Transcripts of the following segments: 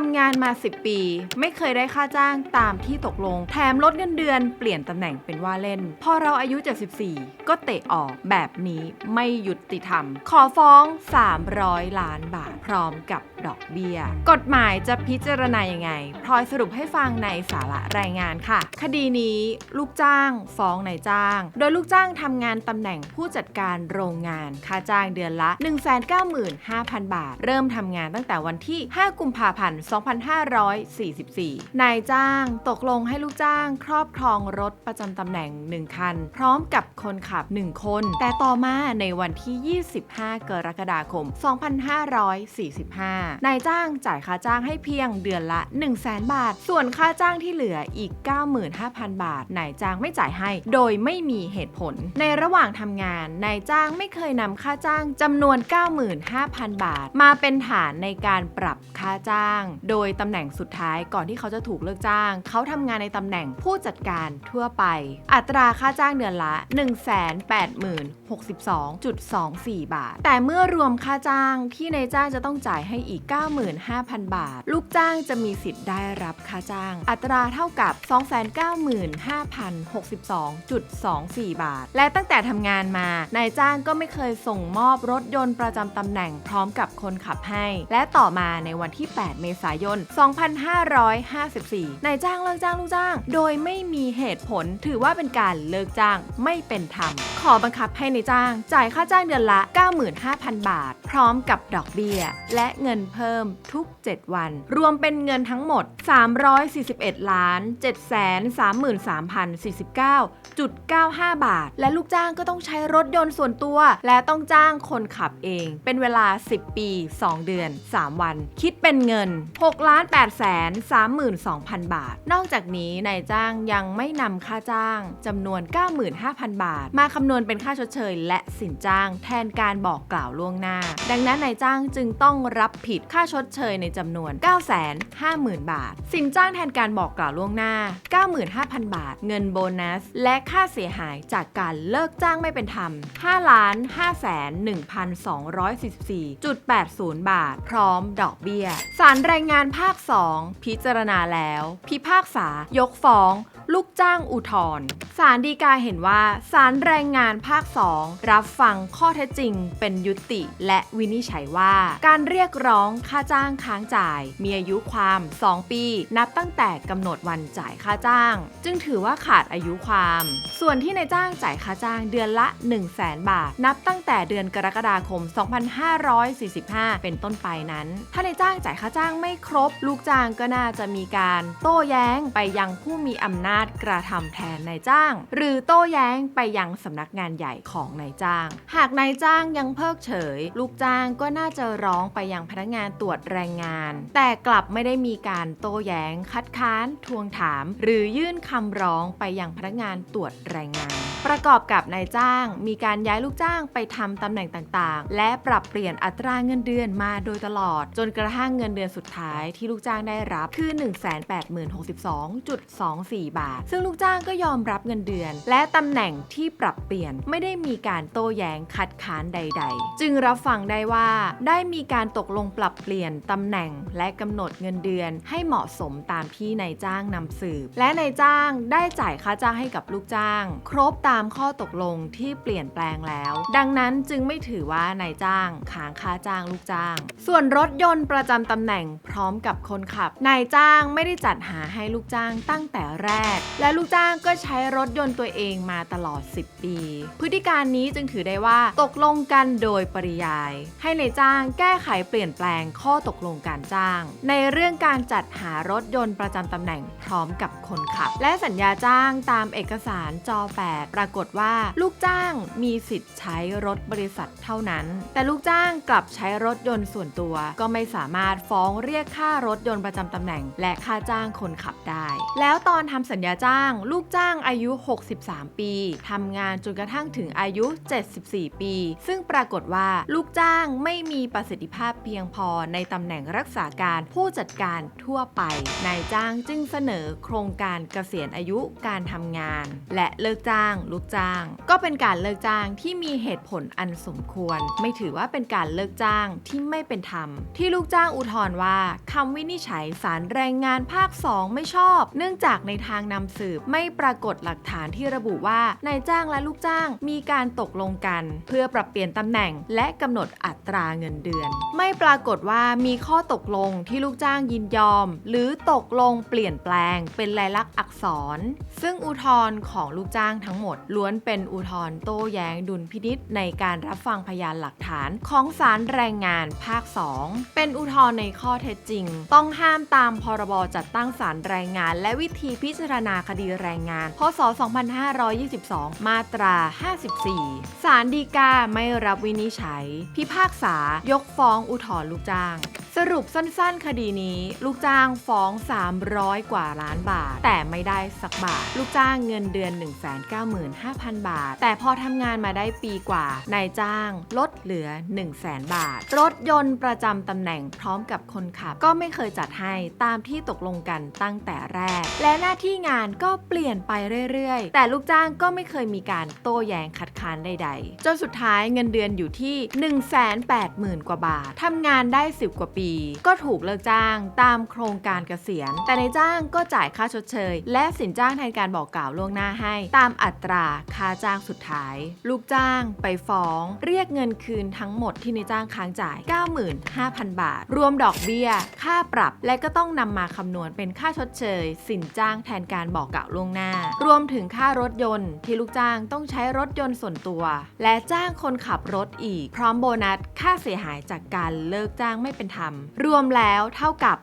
ทำงานมา 10 ปี ไม่เคยได้ค่าจ้างตามที่ตกลง แถมลดเงินเดือนเปลี่ยนตำแหน่งเป็นว่าเล่น พอเราอายุ 74 ก็เตะออกแบบนี้ไม่ยุติธรรม ขอฟ้อง 300 ล้านบาทพร้อมกับดอกเบี้ย กฎหมายจะพิจารณายังไงพลอยสรุปให้ฟังในสาระรายงานค่ะ คดีนี้ลูกจ้างฟ้องนายจ้าง โดยลูกจ้างทำงานตำแหน่งผู้จัดการโรงงาน ค่าจ้างเดือนละ 195,000 บาท เริ่มทำงานตั้งแต่วันที่ 5 กุมภาพันธ์2544 นายจ้างตกลงให้ลูกจ้างครอบครองรถประจำตำแหน่ง 1 คัน พร้อมกับคนขับ 1 คน แต่ต่อมาในวันที่ 25 กรกฎาคม 2545 นายจ้างจ่ายค่าจ้างให้เพียงเดือนละ 100,000 บาท ส่วนค่าจ้างที่เหลืออีก 95,000 บาท นายจ้างไม่จ่ายให้ โดยไม่มีเหตุผล ในระหว่างทำงาน นายจ้างไม่เคยนำค่าจ้างจำนวน 95,000 บาท มาเป็นฐานในการปรับค่าจ้างโดยตำแหน่งสุดท้ายก่อนที่เขาจะถูกเลิกจ้าง เขาทำงานในตำแหน่งผู้จัดการทั่วไป อัตราค่าจ้างเดือนละ 1 8 0 62.24 บาท แต่เมื่อรวมค่าจ้างที่นายจ้างจะต้องจ่ายให้อีก 95,000 บาท ลูกจ้างจะมีสิทธิ์ได้รับค่าจ้าง อัตราเท่ากับ 295,062.24 บาท และตั้งแต่ทำงานมานายจ้างก็ไม่เคยส่งมอบรถยนต์ประจำตำแหน่งพร้อมกับคนขับให้ และต่อมาในวันที่ 8 เมษายน 2554 นายจ้างเลิกจ้างลูกจ้าง โดยไม่มีเหตุผลถือว่าเป็นการเลิกจ้างไม่เป็นธรรม ขอบังคับให้นายจ้าง จ่ายค่าจ้างเดือนละ 95,000 บาท พร้อมกับดอกเบี้ย และเงินเพิ่มทุก 7 วัน รวมเป็นเงินทั้งหมด 341ล้าน733,049.95 บาท และลูกจ้างก็ต้องใช้รถยนต์ส่วนตัว และต้องจ้างคนขับเอง เป็นเวลา 10 ปี 2 เดือน 3 วัน คิดเป็นเงิน6ล้าน8แสน32,000 บาท นอกจากนี้นายจ้างยังไม่นำค่าจ้างจำนวน 95,000 บาท มาคำนวณเป็นค่าชดเชย และสินจ้างแทนการบอกกล่าวล่วงหน้า ดังนั้นนายจ้างจึงต้องรับผิดค่าชดเชยในจำนวน 950,000 บาท สินจ้างแทนการบอกกล่าวล่วงหน้า 95,000 บาท เงินโบนัส และค่าเสียหายจากการเลิกจ้างไม่เป็นธรรม 5 ล้าน5แสน1,244.80 บาท พร้อมดอกเบี้ยศาลแรงงานภาค 2 พิจารณาแล้ว พิพากษายกฟ้อง ลูกจ้างอุทธรณ์ศาลฎีกาเห็นว่าศาลแรงงานภาค 2 รับฟังข้อเท็จจริง เป็นยุติ และวินิจฉัยว่า การเรียกร้องค่าจ้างค้างจ่าย มีอายุความ 2 ปี นับตั้งแต่กำหนดวันจ่ายค่าจ้าง จึงถือว่าขาดอายุความ ส่วนที่นายจ้างจ่ายค่าจ้างเดือนละ 1 0 0 0 0แบาท นับตั้งแต่เดือนกรกฎาคม 2545 เป็นต้นไปนั้น ถ้านายจ้างจ่ายค่าจ้างไม่ครบ ลูกจ้างก็น่าจะมีการ โต้แย้งไปยังผู้มีอำนาจกระทำแทนนายจ้าง หรือโต้แย้งไปยังสำนักงานใหญ่ของนายจ้าง หากนายจ้างยังเพิกเฉย ลูกจ้างก็น่าจะร้องไปยังพนักงานตรวจแรงงาน แต่กลับไม่ได้มีการโต้แย้ง คัดค้าน ทวงถาม หรือยื่นคำร้องไปยังพนักงานตรวจแรงงาน ประกอบกับนายจ้าง มีการย้ายลูกจ้างไปทำตำแหน่งต่างๆ และปรับเปลี่ยนอัตราเงินเดือนมาโดยตลอด จนกระทั่งเงินเดือนสุดท้ายที่ลูกจ้างได้รับคือ 180,062.24 บาทซึ่งลูกจ้างก็ยอมรับเงินเดือน และตำแหน่งที่ปรับเปลี่ยนไม่ได้มีการโต้แย้งคัดค้านใด ๆ จึงรับฟังได้ว่าได้มีการตกลงปรับเปลี่ยนตำแหน่งและกำหนดเงินเดือนให้เหมาะสมตามที่นายจ้างนำสืบ และนายจ้างได้จ่ายค่าจ้างให้กับลูกจ้าง ครบตามข้อตกลงที่เปลี่ยนแปลงแล้ว ดังนั้นจึงไม่ถือว่านายจ้างค้างค่าจ้างลูกจ้าง ส่วนรถยนต์ประจำตำแหน่งพร้อมกับคนขับ นายจ้างไม่ได้จัดหาให้ลูกจ้างตั้งแต่แรกและลูกจ้างก็ใช้รถยนต์ตัวเองมาตลอด 10 ปี พฤติการนี้จึงถือได้ว่าตกลงกันโดยปริยาย ให้ในจ้างแก้ไขเปลี่ยนแปลงข้อตกลงการจ้าง ในเรื่องการจัดหารถยนต์ประจำตำแหน่งพร้อมกับคนขับ และสัญญาจ้างตามเอกสารจอ8ปรากฏว่าลูกจ้างมีสิทธิ์ใช้รถบริษัทเท่านั้น แต่ลูกจ้างกลับใช้รถยนต์ส่วนตัว ก็ไม่สามารถฟ้องเรียกค่ารถยนต์ประจำตำแหน่ง และค่าจ้างคนขับได้ แล้วตอนทำสัญญาญาจ้าง ลูกจ้างอายุ 63 ปีทำงานจนกระทั่งถึงอายุ 74 ปี ซึ่งปรากฏว่าลูกจ้างไม่มีประสิทธิภาพเพียงพอในตำแหน่งรักษาการผู้จัดการทั่วไป นายจ้างจึงเสนอโครงการเกษียณอายุการทำงาน และเลิกจ้าง ลูกจ้าง ก็เป็นการเลิกจ้างที่มีเหตุผลอันสมควร ไม่ถือว่าเป็นการเลิกจ้างที่ไม่เป็นธรรม ที่ลูกจ้างอุทธรณ์ว่าคำวินิจฉัยศาลแรงงานภาค 2 ไม่ชอบ เนื่องจากในทางนนำสืบ ไม่ปรากฏหลักฐานที่ระบุว่านายจ้างและลูกจ้างมีการตกลงกัน เพื่อปรับเปลี่ยนตำแหน่ง และกำหนดอัตราเงินเดือน ไม่ปรากฏว่ามีข้อตกลงที่ลูกจ้างยินยอม หรือตกลงเปลี่ยนแปลงเป็นลายลักษณ์อักษร ซึ่งอุทธรณ์ของลูกจ้างทั้งหมด ล้วนเป็นอุทธรณ์โต้แย้งดุลพินิษในการรับฟังพยานหลักฐานของศาลแรงงานภาค 2 เป็นอุทธรณ์ในข้อเท็จจริง ต้องห้ามตามพรบจัดตั้งศาลแรงงาน และวิธีพิจารณาคดีแรงงาน พศ 2522 มาตรา 54 ศาลฎีกาไม่รับวินิจฉัย พิพากษายกฟ้องอุทธรณ์ลูกจ้างสรุปสั้นๆ คดีนี้ลูกจ้างฟ้อง 300 กว่าล้านบาท แต่ไม่ได้สักบาท ลูกจ้างเงินเดือน 195,000 บาท แต่พอทำงานมาได้ปีกว่านายจ้างลดเหลือ 100,000 บาท รถยนต์ประจำตำแหน่งพร้อมกับคนขับ ก็ไม่เคยจัดให้ตามที่ตกลงกันตั้งแต่แรก และหน้าที่งานก็เปลี่ยนไปเรื่อยๆ แต่ลูกจ้างก็ไม่เคยมีการโต้แย้งคัดค้านใดๆ จนสุดท้ายเงินเดือนอยู่ที่ 180,000 กว่าบาท ทำงานได้ 10 กว่าปี ก็ถูกเลิกจ้างตามโครงการเกษียณ แต่ในจ้างก็จ่ายค่าชดเชย และสินจ้างแทนการบอกกล่าวล่วงหน้าให้ ตามอัตราค่าจ้างสุดท้าย ลูกจ้างไปฟ้อง เรียกเงินคืนทั้งหมดที่ในจ้างค้างจ่าย 95,000 บาท รวมดอกเบี้ย ค่าปรับและก็ต้องนำมาคำนวณเป็นค่าชดเชย สินจ้างแทนการบอกกล่าวล่วงหน้า รวมถึงค่ารถยนต์ที่ลูกจ้างต้องใช้รถยนต์ส่วนตัว และจ้างคนขับรถอีก พร้อมโบนัสค่าเสียหายจากการเลิกจ้างไม่เป็นธรรม รวมแล้วเท่ากับ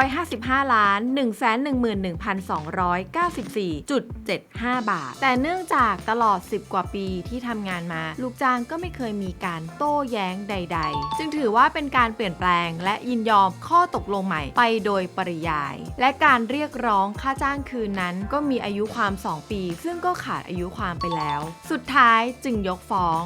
355ล้าน111,294.75 บาท แต่เนื่องจากตลอด 10 กว่าปีที่ทำงานมา ลูกจ้างก็ไม่เคยมีการโต้แย้งใด ๆ จึงถือว่าเป็นการเปลี่ยนแปลง และยินยอมข้อตกลงใหม่ไปโดยปริยาย และการเรียกร้องค่าจ้างคืนนั้นก็มีอายุความ 2 ปี ซึ่งก็ขาดอายุความไปแล้ว สุดท้ายจึงยกฟ้อง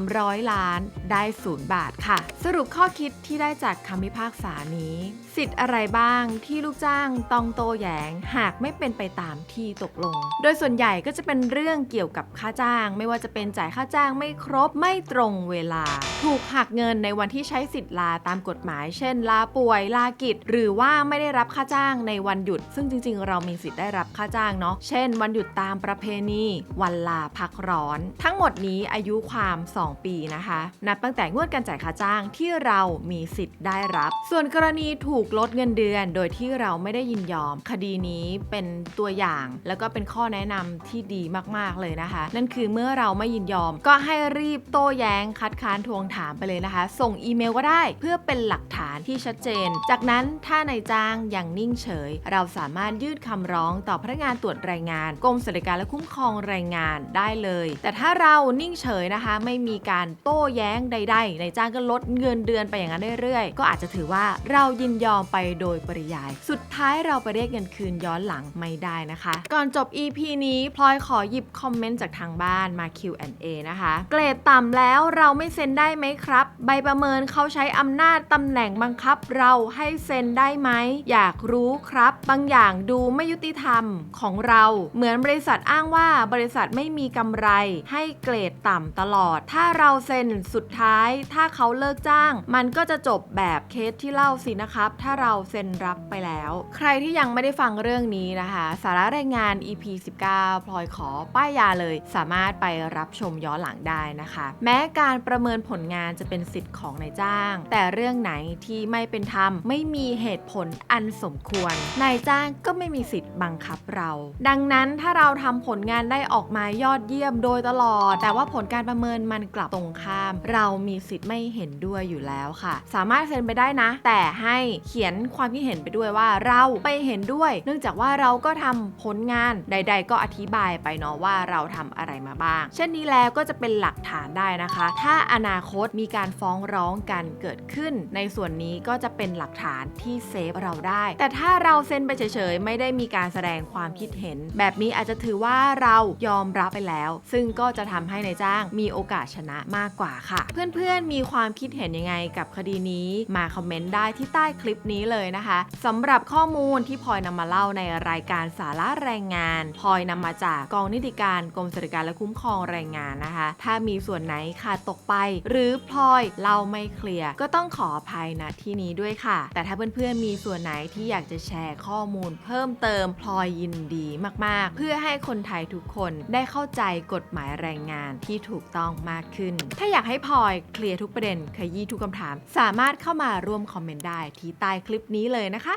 300 ล้านได้ศูนย์บาทค่ะ สรุปข้อคิดที่ได้จากคำพิพากษานี้ สิทธิ์อะไรบ้างที่ลูกจ้างต้องโตแยง หากไม่เป็นไปตามที่ตกลง โดยส่วนใหญ่ก็จะเป็นเรื่องเกี่ยวกับค่าจ้าง ไม่ว่าจะเป็นจ่ายค่าจ้างไม่ครบไม่ตรงเวลา ถูกหักเงินในวันที่ใช้สิทธิ์ลาตามกฎหมาย เช่น ลาป่วยลากิจ หรือว่าไม่ได้รับค่าจ้างในวันหยุด ซึ่งจริง ๆ เรามีสิทธิ์ได้รับค่าจ้างเนาะ เช่น วันหยุดตามประเพณี วันลาพักร้อน ทั้งหมดนี้อายุความ 2 ปีนะคะ นับตั้งแต่งวดการจ่ายค่าจ้างที่เรามีสิทธิ์ได้รับ ส่วนกรณีถูกลดเงินเดือน โดยที่เราไม่ได้ยินยอม คดีนี้เป็นตัวอย่าง แล้วก็เป็นข้อแนะนำที่ดีมากๆเลยนะคะ นั่นคือเมื่อเราไม่ยินยอม ก็ให้รีบโต้แย้งคัดค้านทวงถามไปเลยนะคะ ส่งอีเมลก็ได้เพื่อเป็นหลักฐานที่ชัดเจน จากนั้นถ้านายจ้างยังนิ่งเฉย เราสามารถยื่นคำร้องต่อพนักงานตรวจแรงงานกรมสวัสดิการและคุ้มครองแรงงานได้เลย แต่ถ้าเรานิ่งเฉยนะคะ ไม่มีการโต้แย้งใดๆในจ้างก็ลดเงินเดือนไปอย่างนั้นเรื่อยๆ ก็อาจจะถือว่าเรายินยอมไปโดยปริยาย สุดท้ายเราไปเรียกเงินคืนย้อนหลังไม่ได้นะคะ ก่อนจบ EP นี้พลอยขอหยิบคอมเมนต์จากทางบ้านมา Q&A นะคะ เกรดต่ำแล้วเราไม่เซ็นได้ไหมครับ ใบประเมินเขาใช้อำนาจตำแหน่งบังคับ เราให้เซ็นได้ไหมอยากรู้ครับ บางอย่างดูไม่ยุติธรรมของเรา เหมือนบริษัทอ้างว่าบริษัทไม่มีกำไร ให้เกรดต่ำตลอด ถ้าเราเซ็นสุดท้าย ถ้าเขาเลิกจ้าง มันก็จะจบแบบเคสที่เล่าสินะครับ ถ้าเราเซ็นรับไปแล้ว ใครที่ยังไม่ได้ฟังเรื่องนี้นะคะ สาระรายงาน EP 19 พลอยขอป้ายยาเลย สามารถไปรับชมย้อนหลังได้นะคะ แม้การประเมินผลงานจะเป็นสิทธิ์ของนายจ้าง แต่เรื่องไหนที่ไม่เป็นธรรมไม่มีเหตุผลอันสมควรนายจ้างก็ไม่มีสิทธิ์บังคับเรา ดังนั้นถ้าเราทำผลงานได้ออกมายอดเยี่ยมโดยตลอด แต่ว่าผลการประเมินมันกลับตรงข้าม เรามีสิทธิ์ไม่เห็นด้วยอยู่แล้วค่ะ สามารถเซ็นไปได้นะ แต่ให้เขียนความคิดเห็นไปด้วยว่าเราไปเห็นด้วย เนื่องจากว่าเราก็ทำผลงานใด ๆ ก็อธิบายไปเนาะว่าเราทำอะไรมาบ้าง เช่นนี้แล้วก็จะเป็นหลักฐานได้นะคะ ถ้าอนาคตมีการฟ้องร้องกันเกิดขึ้น ในส่วนนี้ก็จะเป็นหลักฐานที่เซฟเราได้ แต่ถ้าเราเซ็นไปเฉยๆ ไม่ได้มีการแสดงงความคิดเห็น แบบนี้อาจจะถือว่าเรายอมรับไปแล้ว ซึ่งก็จะทำให้ในายจ้างมีโอกาสชนะมากกว่าค่ะ เพื่อนๆมีความคิดเห็นยังไงกับคดีนี้มาคอมเมนต์ได้ที่ใต้คลิปนี้เลยนะคะสำหรับข้อมูลที่พลอยนำมาเล่าในรายการสาระแรงงานพลอยนำมาจากกองนิติการกรมสวัสดิการและคุ้มครองแรงงานนะคะ ถ้ามีส่วนไหนขาดตกไป หรือพลอยเล่าไม่เคลียร์ก็ต้องขออภัยณที่นี้ด้วยค่ะ แต่ถ้าเพื่อนๆมีส่วนไหนที่อยากจะแชร์ข้อมูลเพิ่มเติมพลอยอยยินดีมาก ๆ เพื่อให้คนไทยทุกคนได้เข้าใจกฎหมายแรงงานที่ถูกต้องมากขึ้น ถ้าอยากให้พลอยเคลียร์ทุกประเด็นขยี้ทุกคำถาม สามารถเข้ามาร่วมคอมเมนต์ได้ที่ใต้คลิปนี้เลยนะคะ